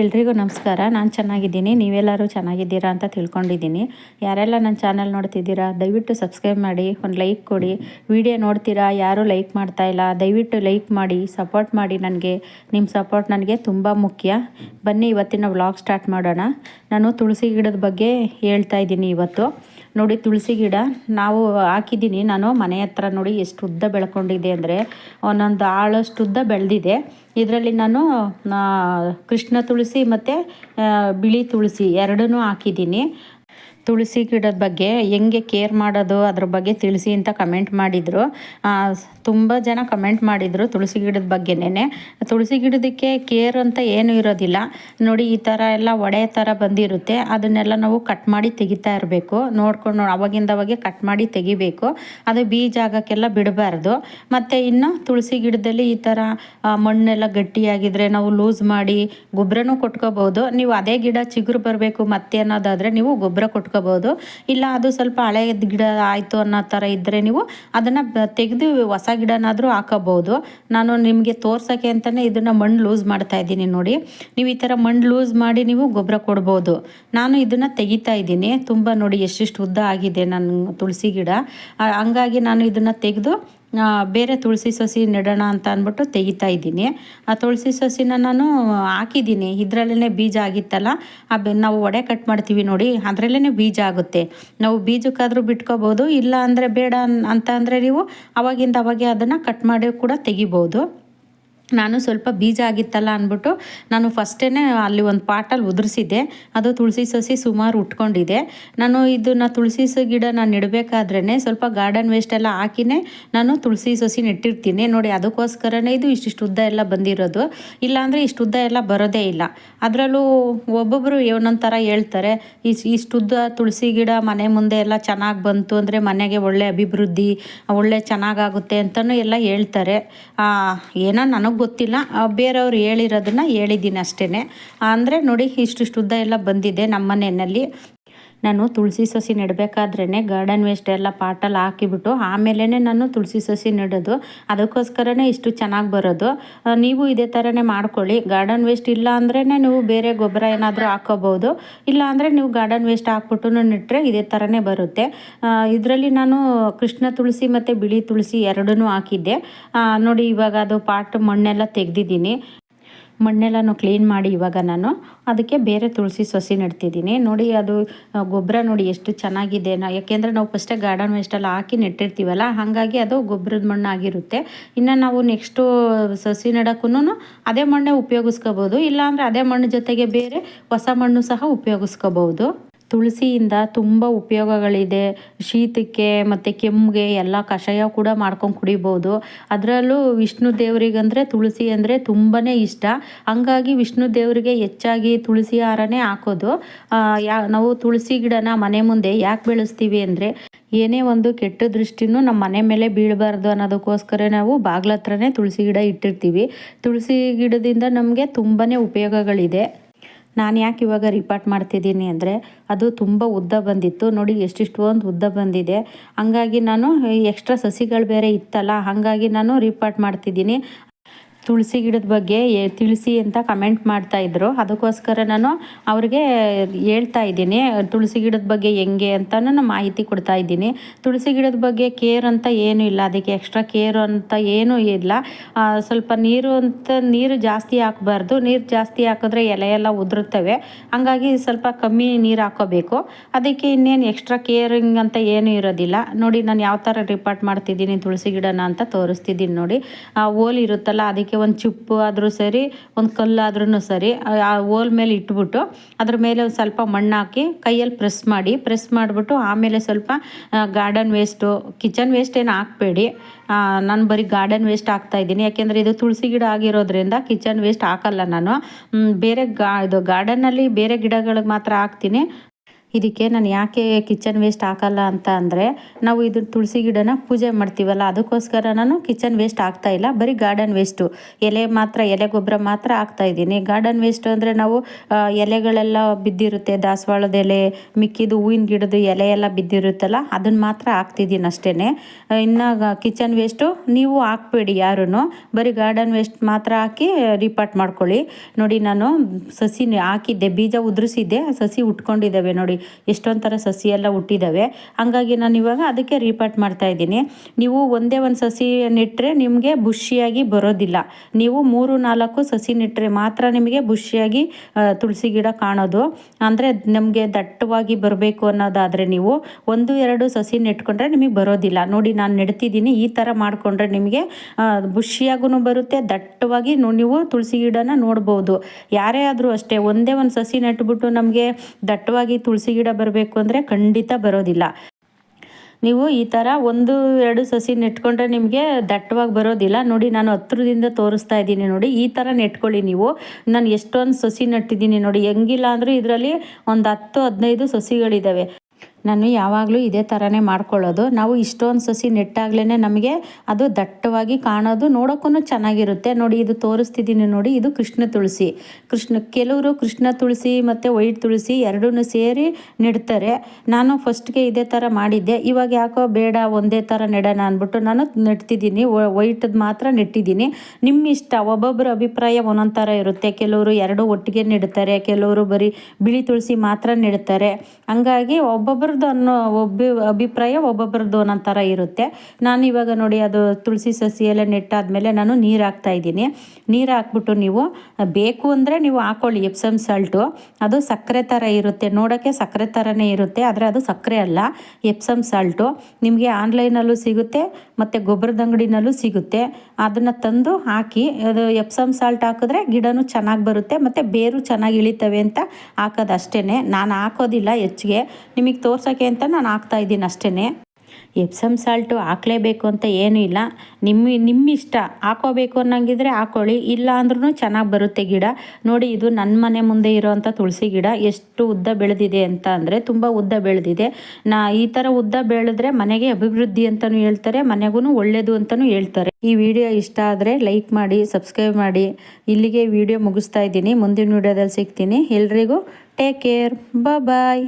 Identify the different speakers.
Speaker 1: ಎಲ್ರಿಗೂ ನಮಸ್ಕಾರ. ನಾನು ಚೆನ್ನಾಗಿದ್ದೀನಿ. ನೀವೆಲ್ಲರೂ ಚೆನ್ನಾಗಿದ್ದೀರಾ ಅಂತ ತಿಳ್ಕೊಂಡಿದ್ದೀನಿ. ಯಾರೆಲ್ಲ ನನ್ನ ಚಾನಲ್ ನೋಡ್ತಿದ್ದೀರಾ, ದಯವಿಟ್ಟು ಸಬ್ಸ್ಕ್ರೈಬ್ ಮಾಡಿ, ಒಂದು ಲೈಕ್ ಕೊಡಿ. ವಿಡಿಯೋ ನೋಡ್ತೀರಾ, ಯಾರೂ ಲೈಕ್ ಮಾಡ್ತಾ ಇಲ್ಲ, ದಯವಿಟ್ಟು ಲೈಕ್ ಮಾಡಿ, ಸಪೋರ್ಟ್ ಮಾಡಿ ನನಗೆ. ನಿಮ್ಮ ಸಪೋರ್ಟ್ ನನಗೆ ತುಂಬ ಮುಖ್ಯ. ಬನ್ನಿ, ಇವತ್ತಿನ ವ್ಲಾಗ್ ಸ್ಟಾರ್ಟ್ ಮಾಡೋಣ. ನಾನು ತುಳಸಿ ಗಿಡದ ಬಗ್ಗೆ ಹೇಳ್ತಾ ಇದ್ದೀನಿ ಇವತ್ತು. ನೋಡಿ ತುಳಸಿ ಗಿಡ, ನಾವು ಹಾಕಿದ್ದೀನಿ. ನಾನು ಮನೆ ಹತ್ರ ನೋಡಿ ಎಷ್ಟು ಉದ್ದ ಬೆಳ್ಕೊಂಡಿದೆ ಅಂದರೆ ಒಂದೊಂದು ಆಳಷ್ಟು ಉದ್ದ ಬೆಳೆದಿದೆ. ಇದರಲ್ಲಿ ನಾನು ಕೃಷ್ಣ ತುಳಸಿ ಮತ್ತು ಬಿಳಿ ತುಳಸಿ ಎರಡನ್ನೂ ಹಾಕಿದ್ದೀನಿ. ತುಳಸಿ ಗಿಡದ ಬಗ್ಗೆ ಹೆಂಗೆ ಕೇರ್ ಮಾಡೋದು ಅದ್ರ ಬಗ್ಗೆ ತಿಳಿಸಿ ಅಂತ ಕಮೆಂಟ್ ಮಾಡಿದರು. ತುಂಬ ಜನ ಕಮೆಂಟ್ ಮಾಡಿದರು ತುಳಸಿ ಗಿಡದ ಬಗ್ಗೆನೇ ತುಳಸಿ ಗಿಡದಕ್ಕೆ ಕೇರ್ ಅಂತ ಏನೂ ಇರೋದಿಲ್ಲ. ನೋಡಿ, ಈ ಥರ ಎಲ್ಲ ಒಡೆ ಥರ ಬಂದಿರುತ್ತೆ. ಅದನ್ನೆಲ್ಲ ನಾವು ಕಟ್ ಮಾಡಿ ತೆಗಿತಾ ಇರಬೇಕು. ನೋಡ್ಕೊಂಡು ಅವಾಗಿಂದ ಅವಾಗೆ ಕಟ್ ಮಾಡಿ ತೆಗಿಬೇಕು. ಅದು ಬೀಜ ಆಗೋಕ್ಕೆಲ್ಲ ಬಿಡಬಾರ್ದು. ಮತ್ತು ಇನ್ನು ತುಳಸಿ ಗಿಡದಲ್ಲಿ ಈ ಥರ ಮಣ್ಣೆಲ್ಲ ಗಟ್ಟಿಯಾಗಿದ್ರೆ ನಾವು ಲೂಸ್ ಮಾಡಿ ಗೊಬ್ಬರನೂ ಕೊಟ್ಕೋಬೋದು ನೀವು ಅದೇ ಗಿಡ ಚಿಗುರು ಬರಬೇಕು ಮತ್ತೆ ಅನ್ನೋದಾದರೆ ನೀವು ಗೊಬ್ಬರ ಕೊಟ್ಕೋಬೋದು ಇಲ್ಲ, ಅದು ಸ್ವಲ್ಪ ಹಳೆ ಗಿಡ ಆಯಿತು ಅನ್ನೋ ಥರ ಇದ್ದರೆ ನೀವು ಅದನ್ನು ತೆಗೆದು ಹೊಸ ಗಿಡನಾದರೂ ಹಾಕೋಬೋದು ನಾನು ನಿಮಗೆ ತೋರ್ಸೋಕ್ಕೆ ಅಂತಲೇ ಇದನ್ನು ಮಣ್ಣು ಲೂಸ್ ಮಾಡ್ತಾ ಇದ್ದೀನಿ ನೋಡಿ. ನೀವು ಈ ಥರ ಮಣ್ಣು ಲೂಸ್ ಮಾಡಿ ನೀವು ಗೊಬ್ಬರ ಕೊಡ್ಬೋದು. ನಾನು ಇದನ್ನು ತೆಗಿತಾ ಇದ್ದೀನಿ. ತುಂಬ ನೋಡಿ ಎಷ್ಟೆಷ್ಟು ಉದ್ದ ಆಗಿದೆ ನನ್ನ ತುಳಸಿ ಗಿಡ. ಹಂಗಾಗಿ ನಾನು ಇದನ್ನು ತೆಗೆದು ಬೇರೆ ತುಳಸಿ ಸಸಿ ನೆಡೋಣ ಅಂತ ಅಂದ್ಬಿಟ್ಟು ತೆಗಿತಾ ಇದ್ದೀನಿ. ಆ ತುಳಸಿ ಸಸಿನ ನಾನು ಹಾಕಿದ್ದೀನಿ. ಇದರಲ್ಲೇ ಬೀಜ ಆಗಿತ್ತಲ್ಲ, ಆ ನಾವು ಒಡೆ ಕಟ್ ಮಾಡ್ತೀವಿ ನೋಡಿ ಅದರಲ್ಲೇ ಬೀಜ ಆಗುತ್ತೆ. ನಾವು ಬೀಜಕ್ಕಾದರೂ ಬಿಟ್ಕೋಬೋದು, ಇಲ್ಲ ಅಂದರೆ ಬೇಡ ಅಂತ ಅಂದರೆ ನೀವು ಅವಾಗಿಂದ ಅವಾಗೆ ಅದನ್ನು ಕಟ್ ಮಾಡಿ ಕೂಡ ತೆಗಿಬೋದು. ನಾನು ಸ್ವಲ್ಪ ಬೀಜ ಆಗಿತ್ತಲ್ಲ ಅಂದ್ಬಿಟ್ಟು ನಾನು ಫಸ್ಟೇ ಅಲ್ಲಿ ಒಂದು ಪಾಟಲ್ಲಿ ಉದುರಿಸಿದ್ದೆ. ಅದು ತುಳಸಿ ಸಸಿ ಸುಮಾರು ಉಟ್ಕೊಂಡಿದೆ. ನಾನು ಇದನ್ನು ತುಳಸಿ ಸ ಗಿಡ ನಾನು ನೆಡಬೇಕಾದ್ರೇ ಸ್ವಲ್ಪ ಗಾರ್ಡನ್ ವೇಸ್ಟ್ ಎಲ್ಲ ಹಾಕಿನೇ ನಾನು ತುಳಸಿ ಸಸಿ ನೆಟ್ಟಿರ್ತೀನಿ. ನೋಡಿ ಅದಕ್ಕೋಸ್ಕರನೇ ಇದು ಇಷ್ಟಿಷ್ಟು ಉದ್ದ ಎಲ್ಲ ಬಂದಿರೋದು. ಇಲ್ಲಾಂದರೆ ಇಷ್ಟು ಉದ್ದ ಎಲ್ಲ ಬರೋದೇ ಇಲ್ಲ. ಅದರಲ್ಲೂ ಒಬ್ಬೊಬ್ಬರು ಒಂದೊಂದು ಥರ ಹೇಳ್ತಾರೆ ಇಷ್ಟು ಉದ್ದ ತುಳಸಿ ಗಿಡ ಮನೆ ಮುಂದೆ ಎಲ್ಲ ಚೆನ್ನಾಗಿ ಬಂತು ಅಂದರೆ ಮನೆಗೆ ಒಳ್ಳೆ ಅಭಿವೃದ್ಧಿ, ಒಳ್ಳೆ ಚೆನ್ನಾಗಾಗುತ್ತೆ ಅಂತಲೂ ಎಲ್ಲ ಹೇಳ್ತಾರೆ. ಏನೋ ನನಗೆ ಗೊತ್ತಿಲ್ಲ. ಆ, ಬೇರೆಯವ್ರು ಹೇಳಿರೋದನ್ನ ಹೇಳಿದ್ದೀನಿ ಅಷ್ಟೇ ಅಂದರೆ ನೋಡಿ ಇಷ್ಟಿಷ್ಟು ಉದ್ದ ಎಲ್ಲ ಬಂದಿದೆ ನಮ್ಮ ಮನೆಯಲ್ಲಿ. ನಾನು ತುಳಸಿ ಸಸಿ ನೆಡಬೇಕಾದ್ರೇ ಗಾರ್ಡನ್ ವೇಸ್ಟ್ ಎಲ್ಲ ಪಾಟಲ್ಲಿ ಹಾಕಿಬಿಟ್ಟು ಆಮೇಲೆ ನಾನು ತುಳಸಿ ಸಸಿ ನೆಡೋದು. ಅದಕ್ಕೋಸ್ಕರನೇ ಇಷ್ಟು ಚೆನ್ನಾಗಿ ಬರೋದು. ನೀವು ಇದೇ ಥರನೇ ಮಾಡ್ಕೊಳ್ಳಿ. ಗಾರ್ಡನ್ ವೇಸ್ಟ್ ಇಲ್ಲ ಅಂದ್ರೇ ನೀವು ಬೇರೆ ಗೊಬ್ಬರ ಏನಾದರೂ ಹಾಕೋಬೋದು ಇಲ್ಲ ಅಂದರೆ ನೀವು ಗಾರ್ಡನ್ ವೇಸ್ಟ್ ಹಾಕ್ಬಿಟ್ಟು ನೆಟ್ಟರೆ ಇದೇ ಥರನೇ ಬರುತ್ತೆ. ಇದರಲ್ಲಿ ನಾನು ಕೃಷ್ಣ ತುಳಸಿ ಮತ್ತು ಬಿಳಿ ತುಳಸಿ ಎರಡನ್ನೂ ಹಾಕಿದ್ದೆ. ನೋಡಿ ಇವಾಗ ಅದು ಪಾಟ್ ಮಣ್ಣೆಲ್ಲ ತೆಗೆದಿದ್ದೀನಿ. ಮಣ್ಣೆಲ್ಲನೂ ಕ್ಲೀನ್ ಮಾಡಿ ಇವಾಗ ನಾನು ಅದಕ್ಕೆ ಬೇರೆ ತುಳಸಿ ಸಸಿ ನೆಡ್ತಿದ್ದೀನಿ. ನೋಡಿ ಅದು ಗೊಬ್ಬರ ನೋಡಿ ಎಷ್ಟು ಚೆನ್ನಾಗಿದೆ. ನಾ, ಯಾಕೆಂದರೆ ನಾವು ಫಸ್ಟೇ ಗಾರ್ಡನ್ ವೇಸ್ಟಲ್ಲಿ ಹಾಕಿ ನೆಟ್ಟಿರ್ತೀವಲ್ಲ, ಹಾಗಾಗಿ ಅದು ಗೊಬ್ಬರದ ಮಣ್ಣು ಆಗಿರುತ್ತೆ. ಇನ್ನು ನಾವು ನೆಕ್ಸ್ಟು ಸಸಿ ನೆಡೋಕ್ಕೂ ಅದೇ ಮಣ್ಣೇ ಉಪಯೋಗಿಸ್ಕೋಬೋದು. ಇಲ್ಲಾಂದರೆ ಅದೇ ಮಣ್ಣು ಜೊತೆಗೆ ಬೇರೆ ಹೊಸ ಮಣ್ಣು ಸಹ ಉಪಯೋಗಿಸ್ಕೋಬೋದು. ತುಳಸಿಯಿಂದ ತುಂಬ ಉಪಯೋಗಗಳಿದೆ. ಶೀತಕ್ಕೆ ಮತ್ತು ಕೆಮ್ಮಿಗೆ ಎಲ್ಲ ಕಷಾಯ ಕೂಡ ಮಾಡ್ಕೊಂಡು ಕುಡಿಬೋದು. ಅದರಲ್ಲೂ ವಿಷ್ಣು ದೇವರಿಗಂದರೆ ತುಳಸಿ ಅಂದರೆ ತುಂಬಾ ಇಷ್ಟ. ಹಂಗಾಗಿ ವಿಷ್ಣು ದೇವರಿಗೆ ಹೆಚ್ಚಾಗಿ ತುಳಸಿ ಹಾರನೇ ಹಾಕೋದು. ಯಾ, ನಾವು ತುಳಸಿ ಗಿಡನ ಮನೆ ಮುಂದೆ ಯಾಕೆ ಬೆಳೆಸ್ತೀವಿ ಅಂದರೆ ಏನೇ ಒಂದು ಕೆಟ್ಟ ದೃಷ್ಟಿನೂ ನಮ್ಮ ಮನೆ ಮೇಲೆ ಬೀಳಬಾರ್ದು ಅನ್ನೋದಕ್ಕೋಸ್ಕರ ನಾವು ಬಾಗ್ಲ ಹತ್ರನೇ ತುಳಸಿ ಗಿಡ ಇಟ್ಟಿರ್ತೀವಿ. ತುಳಸಿ ಗಿಡದಿಂದ ನಮಗೆ ತುಂಬಾ ಉಪಯೋಗಗಳಿದೆ. ನಾನು ಯಾಕೆ ಇವಾಗ ರಿಪಾರ್ಟ್ ಮಾಡ್ತಿದ್ದೀನಿ ಅಂದರೆ ಅದು ತುಂಬ ಉದ್ದ ಬಂದಿತ್ತು. ನೋಡಿ ಎಷ್ಟಿಷ್ಟು ಒಂದು ಉದ್ದ ಬಂದಿದೆ. ಹಂಗಾಗಿ ನಾನು ಎಕ್ಸ್ಟ್ರಾ ಸಸಿಗಳು ಬೇರೆ ಇತ್ತಲ್ಲ, ಹಾಗಾಗಿ ನಾನು ರಿಪಾರ್ಟ್ ಮಾಡ್ತಿದ್ದೀನಿ. ತುಳಸಿ ಗಿಡದ ಬಗ್ಗೆ ತಿಳಿಸಿ ಅಂತ ಕಮೆಂಟ್ ಮಾಡ್ತಾ ಇದ್ರು. ಅದಕ್ಕೋಸ್ಕರ ನಾನು ಅವ್ರಿಗೆ ಹೇಳ್ತಾ ಇದ್ದೀನಿ. ತುಳಸಿ ಗಿಡದ ಬಗ್ಗೆ ಹೆಂಗೆ ಅಂತ ನಾನು ಮಾಹಿತಿ ಕೊಡ್ತಾ ಇದ್ದೀನಿ. ತುಳಸಿ ಗಿಡದ ಬಗ್ಗೆ ಕೇರ್ ಅಂತ ಏನೂ ಇಲ್ಲ. ಅದಕ್ಕೆ ಎಕ್ಸ್ಟ್ರಾ ಕೇರ್ ಅಂತ ಏನೂ ಇಲ್ಲ. ಸ್ವಲ್ಪ ನೀರು ಅಂತ ನೀರು ಜಾಸ್ತಿ ಹಾಕಬಾರ್ದು. ನೀರು ಜಾಸ್ತಿ ಹಾಕಿದ್ರೆ ಎಲೆ ಎಲ್ಲ ಉದುರುತ್ತವೆ. ಹಂಗಾಗಿ ಸ್ವಲ್ಪ ಕಮ್ಮಿ ನೀರು ಹಾಕೋಬೇಕು. ಅದಕ್ಕೆ ಇನ್ನೇನು ಎಕ್ಸ್ಟ್ರಾ ಕೇರಿಂಗ್ ಅಂತ ಏನೂ ಇರೋದಿಲ್ಲ. ನೋಡಿ, ನಾನು ಯಾವ ಥರ ರಿಪಾರ್ಟ್ ಮಾಡ್ತಿದ್ದೀನಿ ತುಳಸಿ ಗಿಡನ ಅಂತ ತೋರಿಸ್ತಿದ್ದೀನಿ ನೋಡಿ. ಓಲ್ ಇರುತ್ತಲ್ಲ, ಅದಕ್ಕೆ ಒಂದು ಚಿಪ್ಪು ಆದರೂ ಸರಿ, ಒಂದು ಕಲ್ಲಾದ್ರೂ ಸರಿ, ಆ- ಓಲ್ ಮೇಲೆ ಇಟ್ಬಿಟ್ಟು ಅದ್ರ ಮೇಲೆ ಒಂದು ಸ್ವಲ್ಪ ಮಣ್ಣು ಹಾಕಿ ಕೈಯಲ್ಲಿ ಪ್ರೆಸ್ ಮಾಡಿ, ಪ್ರೆಸ್ ಮಾಡಿಬಿಟ್ಟು ಆಮೇಲೆ ಸ್ವಲ್ಪ ಗಾರ್ಡನ್ ವೇಸ್ಟು, ಕಿಚನ್ ವೇಸ್ಟ್ ಏನು ಹಾಕಬೇಡಿ. ನಾನು ಬರೀ ಗಾರ್ಡನ್ ವೇಸ್ಟ್ ಹಾಕ್ತಾ ಇದ್ದೀನಿ. ಯಾಕೆಂದರೆ ಇದು ತುಳಸಿ ಗಿಡ ಆಗಿರೋದ್ರಿಂದ ಕಿಚನ್ ವೇಸ್ಟ್ ಹಾಕಲ್ಲ ನಾನು. ಬೇರೆ ಗಾ, ಇದು ಗಾರ್ಡನ್ನಲ್ಲಿ ಬೇರೆ ಗಿಡಗಳಿಗೆ ಮಾತ್ರ ಹಾಕ್ತೀನಿ. ಇದಕ್ಕೆ ನಾನು ಯಾಕೆ ಕಿಚನ್ ವೇಸ್ಟ್ ಹಾಕಲ್ಲ ಅಂತ ಅಂದರೆ ನಾವು ಇದು ತುಳಸಿ ಗಿಡನ ಪೂಜೆ ಮಾಡ್ತೀವಲ್ಲ, ಅದಕ್ಕೋಸ್ಕರ ನಾನು ಕಿಚನ್ ವೇಸ್ಟ್ ಆಗ್ತಾ ಇಲ್ಲ, ಬರೀ ಗಾರ್ಡನ್ ವೇಸ್ಟು. ಎಲೆ ಮಾತ್ರ, ಎಲೆ ಗೊಬ್ಬರ ಮಾತ್ರ ಹಾಕ್ತಾ ಇದ್ದೀನಿ. ಗಾರ್ಡನ್ ವೇಸ್ಟ್ ಅಂದರೆ ನಾವು ಎಲೆಗಳೆಲ್ಲ ಬಿದ್ದಿರುತ್ತೆ, ದಾಸವಾಳದ ಎಲೆ ಮಿಕ್ಕಿದು ಹೂವಿನ ಗಿಡದ ಎಲೆ ಎಲ್ಲ ಬಿದ್ದಿರುತ್ತಲ್ಲ, ಅದನ್ನು ಮಾತ್ರ ಹಾಕ್ತಿದ್ದೀನಿ ಅಷ್ಟೇ ಇನ್ನು ಕಿಚನ್ ವೇಸ್ಟು ನೀವು ಹಾಕ್ಬೇಡಿ ಯಾರೂ ಬರೀ ಗಾರ್ಡನ್ ವೇಸ್ಟ್ ಮಾತ್ರ ಹಾಕಿ ರಿಪಾರ್ಟ್ ಮಾಡ್ಕೊಳ್ಳಿ. ನೋಡಿ ನಾನು ಸಸಿ ಹಾಕಿದ್ದೆ, ಬೀಜ ಉದುರಿಸಿದ್ದೆ, ಸಸಿ ಉಟ್ಕೊಂಡಿದ್ದಾವೆ ನೋಡಿ. ಎಷ್ಟೊಂದು ಥರ ಸಸಿ ಎಲ್ಲ ಹುಟ್ಟಿದ್ದಾವೆ ಹಾಗಾಗಿ ನಾನು ಇವಾಗ ಅದಕ್ಕೆ ರೀಪಾರ್ಟ್ ಮಾಡ್ತಾ ಇದ್ದೀನಿ. ನೀವು ಒಂದೇ ಒಂದು ಸಸಿ ನೆಟ್ಟರೆ ನಿಮಗೆ ಬುಷಿಯಾಗಿ ಬರೋದಿಲ್ಲ. ನೀವು ಮೂರು ನಾಲ್ಕು ಸಸಿ ನೆಟ್ಟರೆ ಮಾತ್ರ ನಿಮಗೆ ಬುಷಿಯಾಗಿ ತುಳಸಿ ಗಿಡ ಕಾಣೋದು. ಅಂದರೆ ನಮಗೆ ದಟ್ಟವಾಗಿ ಬರಬೇಕು ಅನ್ನೋದಾದರೆ ನೀವು ಒಂದು ಎರಡು ಸಸಿ ನೆಟ್ಕೊಂಡ್ರೆ ನಿಮಗೆ ಬರೋದಿಲ್ಲ. ನೋಡಿ ನಾನು ನೆಡ್ತಿದ್ದೀನಿ, ಈ ಥರ ಮಾಡಿಕೊಂಡ್ರೆ ನಿಮಗೆ ಬುಷಿಯಾಗೂ ಬರುತ್ತೆ, ದಟ್ಟವಾಗಿ ನೀವು ತುಳಸಿ ಗಿಡನ ನೋಡ್ಬೋದು. ಯಾರೇ ಆದರೂ ಅಷ್ಟೇ, ಒಂದೇ ಒಂದು ಸಸಿ ನೆಟ್ಬಿಟ್ಟು ನಮಗೆ ದಟ್ಟವಾಗಿ ತುಳಸಿ ಗಿಡ ಬರಬೇಕು ಅಂದರೆ ಖಂಡಿತ ಬರೋದಿಲ್ಲ. ನೀವು ಈ ಥರ ಒಂದು, ಎರಡು ಸಸಿ ನೆಟ್ಕೊಂಡ್ರೆ ನಿಮಗೆ ದಟ್ಟವಾಗಿ ಬರೋದಿಲ್ಲ. ನೋಡಿ, ನಾನು ಹತ್ರದಿಂದ ತೋರಿಸ್ತಾ ಇದ್ದೀನಿ ನೋಡಿ, ಈ ಥರ ನೆಟ್ಕೊಳ್ಳಿ ನೀವು. ನಾನು ಎಷ್ಟೊಂದು ಸಸಿ ನೆಟ್ಟಿದ್ದೀನಿ ನೋಡಿ, ಹೆಂಗಿಲ್ಲ ಅಂದರೂ ಇದರಲ್ಲಿ ಒಂದು ಹತ್ತು, ಹದಿನೈದು ಸಸಿಗಳಿದ್ದಾವೆ ನಾನು ಯಾವಾಗಲೂ ಇದೇ ಥರನೇ ಮಾಡ್ಕೊಳ್ಳೋದು. ನಾವು ಇಷ್ಟೊಂದು ಸಸಿ ನೆಟ್ಟಾಗ್ಲೇ ನಮಗೆ ಅದು ದಟ್ಟವಾಗಿ ಕಾಣೋದು ನೋಡೋಕ್ಕೂ ಚೆನ್ನಾಗಿರುತ್ತೆ. ನೋಡಿ, ಇದು ತೋರಿಸ್ತಿದ್ದೀನಿ ನೋಡಿ, ಇದು ಕೃಷ್ಣ ತುಳಸಿ. ಕೃಷ್ಣ, ಕೆಲವರು ಕೃಷ್ಣ ತುಳಸಿ ಮತ್ತು ವೈಟ್ ತುಳಸಿ ಎರಡೂ ಸೇರಿ ನೆಡ್ತಾರೆ. ನಾನು ಫಸ್ಟ್ಗೆ ಇದೇ ಥರ ಮಾಡಿದ್ದೆ. ಇವಾಗ ಯಾಕೋ ಬೇಡ, ಒಂದೇ ಥರ ನೆಡೋಣ ಅಂದ್ಬಿಟ್ಟು ನಾನು ನೆಡ್ತಿದ್ದೀನಿ ವೈಟದ್ದು ಮಾತ್ರ ನೆಟ್ಟಿದ್ದೀನಿ ನಿಮ್ಮ ಇಷ್ಟ ಒಬ್ಬೊಬ್ಬರ ಅಭಿಪ್ರಾಯ ಒಂದೊಂದು ಥರ ಇರುತ್ತೆ. ಕೆಲವರು ಎರಡು ಒಟ್ಟಿಗೆ ನೆಡ್ತಾರೆ, ಕೆಲವರು ಬರೀ ಬಿಳಿ ತುಳಸಿ ಮಾತ್ರ ನೆಡ್ತಾರೆ. ಹಂಗಾಗಿ ಒಬ್ಬೊಬ್ರದ್ದು ಅನ್ನೋ ಒಬ್ಬ, ಅಭಿಪ್ರಾಯ ಒಬ್ಬೊಬ್ರದ್ದು ಒಂದೊಂದು ಥರ ಇರುತ್ತೆ. ನಾನು ಇವಾಗ ನೋಡಿ ಅದು ತುಳಸಿ ಸಸಿ ಎಲ್ಲ ನೆಟ್ಟಾದಮೇಲೆ ನಾನು ನೀರು ಹಾಕ್ತಾ ಇದ್ದೀನಿ. ನೀರು ಹಾಕ್ಬಿಟ್ಟು ನೀವು ಬೇಕು ಅಂದರೆ ನೀವು ಹಾಕೊಳ್ಳಿ ಎಪ್ಸಮ್ ಸಾಲ್ಟು ಅದು ಸಕ್ಕರೆ ಥರ ಇರುತ್ತೆ. ನೋಡೋಕ್ಕೆ ಸಕ್ಕರೆ ಥರನೇ ಇರುತ್ತೆ, ಆದರೆ ಅದು ಸಕ್ಕರೆ ಅಲ್ಲ. ಎಪ್ಸಮ್ ಸಾಲ್ಟು ನಿಮಗೆ ಆನ್ಲೈನಲ್ಲೂ ಸಿಗುತ್ತೆ, ಮತ್ತು ಗೊಬ್ಬರದ ಅಂಗಡಿನಲ್ಲೂ ಸಿಗುತ್ತೆ. ಅದನ್ನು ತಂದು ಹಾಕಿ, ಅದು ಎಪ್ಸಮ್ ಸಾಲ್ಟ್ ಹಾಕಿದ್ರೆ ಗಿಡನೂ ಚೆನ್ನಾಗಿ ಬರುತ್ತೆ, ಮತ್ತು ಬೇರು ಚೆನ್ನಾಗಿ ಇಳಿತವೆ ಅಂತ ಹಾಕೋದು ಅಷ್ಟೇ ನಾನು ಹಾಕೋದಿಲ್ಲ ಹೆಚ್ಚಿಗೆ. ನಿಮಗೆ ತೋರ್ಸೋಕ್ಕೆ ಅಂತ ನಾನು ಹಾಕ್ತಾ ಇದ್ದೀನಿ ಅಷ್ಟೇ ಎಪ್ಸಮ್ ಸಾಲ್ಟು ಹಾಕಲೇಬೇಕು ಅಂತ ಏನೂ ಇಲ್ಲ. ನಿಮ್ಮ ನಿಮ್ಮ ಇಷ್ಟ ಹಾಕೋಬೇಕು ಅನ್ನಂಗಿದ್ರೆ ಹಾಕೊಳ್ಳಿ. ಇಲ್ಲ ಅಂದ್ರೂ ಚೆನ್ನಾಗಿ ಬರುತ್ತೆ ಗಿಡ. ನೋಡಿ, ಇದು ನನ್ನ ಮನೆ ಮುಂದೆ ಇರೋವಂಥ ತುಳಸಿ ಗಿಡ. ಎಷ್ಟು ಉದ್ದ ಬೆಳೆದಿದೆ ಅಂತ ಅಂದರೆ ತುಂಬ ಉದ್ದ ಬೆಳೆದಿದೆ. ನಾ ಈ ಥರ ಉದ್ದ ಬೆಳೆದ್ರೆ ಮನೆಗೆ ಅಭಿವೃದ್ಧಿ ಅಂತಲೂ ಹೇಳ್ತಾರೆ, ಮನೆಗೂ ಒಳ್ಳೆಯದು ಅಂತಲೂ ಹೇಳ್ತಾರೆ. ಈ ವಿಡಿಯೋ ಇಷ್ಟ ಆದರೆ ಲೈಕ್ ಮಾಡಿ, ಸಬ್ಸ್ಕ್ರೈಬ್ ಮಾಡಿ. ಇಲ್ಲಿಗೆ ವಿಡಿಯೋ ಮುಗಿಸ್ತಾ ಇದ್ದೀನಿ. ಮುಂದಿನ ವಿಡಿಯೋದಲ್ಲಿ ಸಿಗ್ತೀನಿ. ಎಲ್ರಿಗೂ ಟೇಕ್ ಕೇರ್ ಬಾಯ್